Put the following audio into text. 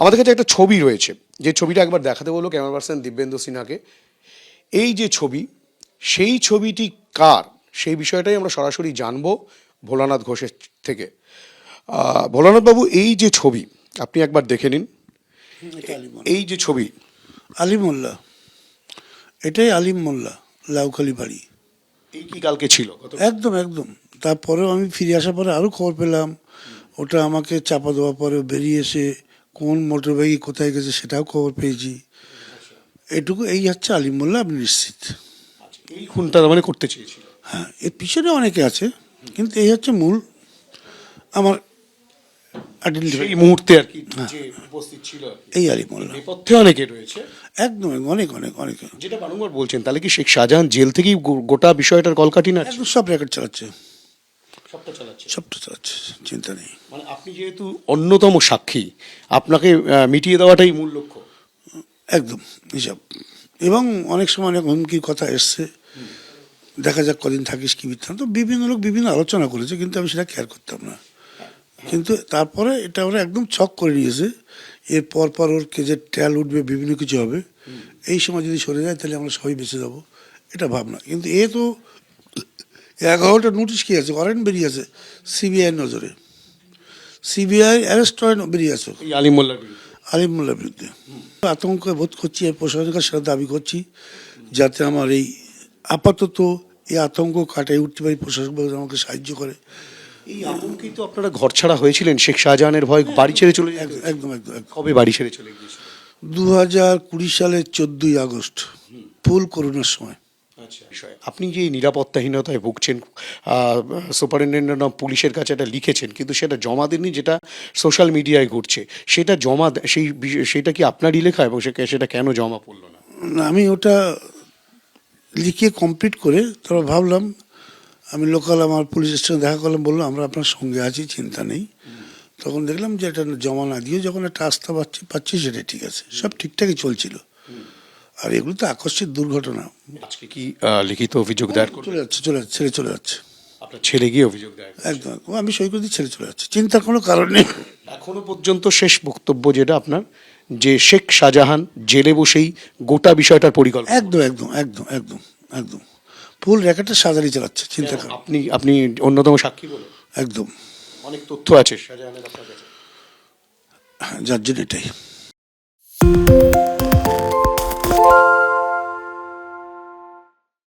আমাদের কাছে একটা ছবি রয়েছে। যে ছবিটা একবার দেখাতে বলল ক্যামেরা পার্সন দিব্যেন্দু সিনহাকে। এই যে ছবি সেই ছবিটি কার? সেই বিষয়টাই আমরা সরাসরি জানব ভোলানাথ ঘোষের থেকে। আহ, ভোলানাথ বাবু এই যে ছবি আপনি একবার দেখে নিন। এই যে ছবি। আলিম মোল্লা। এটাই আলিম মোল্লা লাউখালি বাড়ি। এই কি কালকে ছিল? একদম একদম। তারপরেও আমি ফিরে আসার পরে আরও খবর পেলাম। ওটা আমাকে চাপা দেওয়ার পরে বেরিয়ে এসে কোন মোটর বাইকে কোথায় গেছে সেটাও খবর পেয়েছি। এটুকু এই হচ্ছে আলিম মোল্লা আপনি নিশ্চিত এই খুনটা মানে করতে চেয়েছিল? হ্যাঁ এর পিছনে অনেকে আছে কিন্তু এই হচ্ছে মূল। আমার এই মুহূর্তে আর কি উপস্থিত ছিল এই আলিম মোল্লা নেপথ্যে অনেকে রয়েছে। একদম অনেক অনেক অনেক। যেটা বারংবার বলছেন তাহলে কি শেখ শাহজাহান জেল থেকেই গোটা বিষয়টার কলকাঠি না সব রেকর্ড চালাচ্ছে। সবটা চালাচ্ছে। সবটা চালাচ্ছে চিন্তা নেই। মানে আপনি যেহেতু অন্যতম সাক্ষী আপনাকে মিটিয়ে দেওয়াটাই মূল লক্ষ্য। একদম হিসাব। এবং অনেক সময় অনেক হুমকির কথা এসছে। দেখা যাক কদিন থাকিস কি বৃত্তান্ত বিভিন্ন লোক বিভিন্ন আলোচনা করেছে কিন্তু আমি সেটা কেয়ার করতাম না। কিন্তু তারপরে এটা ওরা একদম ছক করে নিয়েছে। এর পর পর ওর যে ট্যাল উঠবে বিভিন্ন কিছু হবে। এই সময় যদি সরে যায় তাহলে আমরা সবাই বেঁচে যাব। এটা ভাবনা। কিন্তু এ তো এগারোটা নোটিশ কি আছে? ওয়ারেন্ট বেরিয়ে আছে সিবিআই নজরে। সিবিআই অ্যারেস্ট ওয়ারেন্ট বেরিয়ে আছে। এই আলিম মোল্লার বিরুদ্ধে। আতঙ্ক বোধ করছি আমি প্রশাসনের কাছে দাবি করছি যাতে আমার এই আপাতত এই আতঙ্ক কাটাই উঠতে পারি প্রশাসন আমাকে সাহায্য করে। এই আপনারা ঘর ছাড়া হয়েছিলেন? শেখ শাহজাহানের ভয় বাড়ি ছেড়ে চলে একদম একদম কবে বাড়ি ছেড়ে চলে গিয়েছিল? দু হাজার কুড়ি সালের চোদ্দই আগস্ট ফুল করোনার সময়। বিষয়। আপনি যে এই নিরাপত্তাহীনতায় ভুগছেন সুপারিনটেন্ডেন্ট অফ পুলিশের কাছে এটা লিখেছেন কিন্তু সেটা জমা দেননি যেটা সোশ্যাল মিডিয়ায় ঘুরছে সেটা জমা সেই বিষয়- সেটা কি আপনারই লেখা এবং সে- সেটা কেন জমা পড়ল না? না, আমি ওটা লিখিয়ে কমপ্লিট করে তারপর ভাবলাম আমি লোকাল আমার পুলিশ স্টেশনে দেখা করলাম বলল আমরা আপনার সঙ্গে আছি চিন্তা নেই। তখন দেখলাম যে এটা জমা না দিয়ে যখন একটা আস্থা পাচ্ছি পাচ্ছি সেটা ঠিক আছে। সব ঠিকঠাকই চলছিল। আর এগুলো তো আকস্মিক দুর্ঘটনা। আজকে কি লিখিত অভিযোগ দায়ের চলে যাচ্ছে চলে যাচ্ছে ছেড়ে চলে যাচ্ছে। আপনার ছেলে গিয়ে অভিযোগ দায়ের একদম। আমি সই করে ছেড়ে চলে যাচ্ছে। চিন্তার কোনো কারণ নেই। এখনও পর্যন্ত শেষ বক্তব্য যেটা আপনার যে শেখ শাহজাহান জেলে বসেই গোটা বিষয়টার পরিকল্পনা। একদম একদম একদম একদম একদম। ফুল র্যাকেটটা সাজারি চালাচ্ছে চিন্তা কারণ। আপনি আপনি অন্যতম সাক্ষী বলুন একদম। অনেক তথ্য আছে শাহজাহানের আপনার কাছে। হ্যাঁ, যার জন্য এটাই।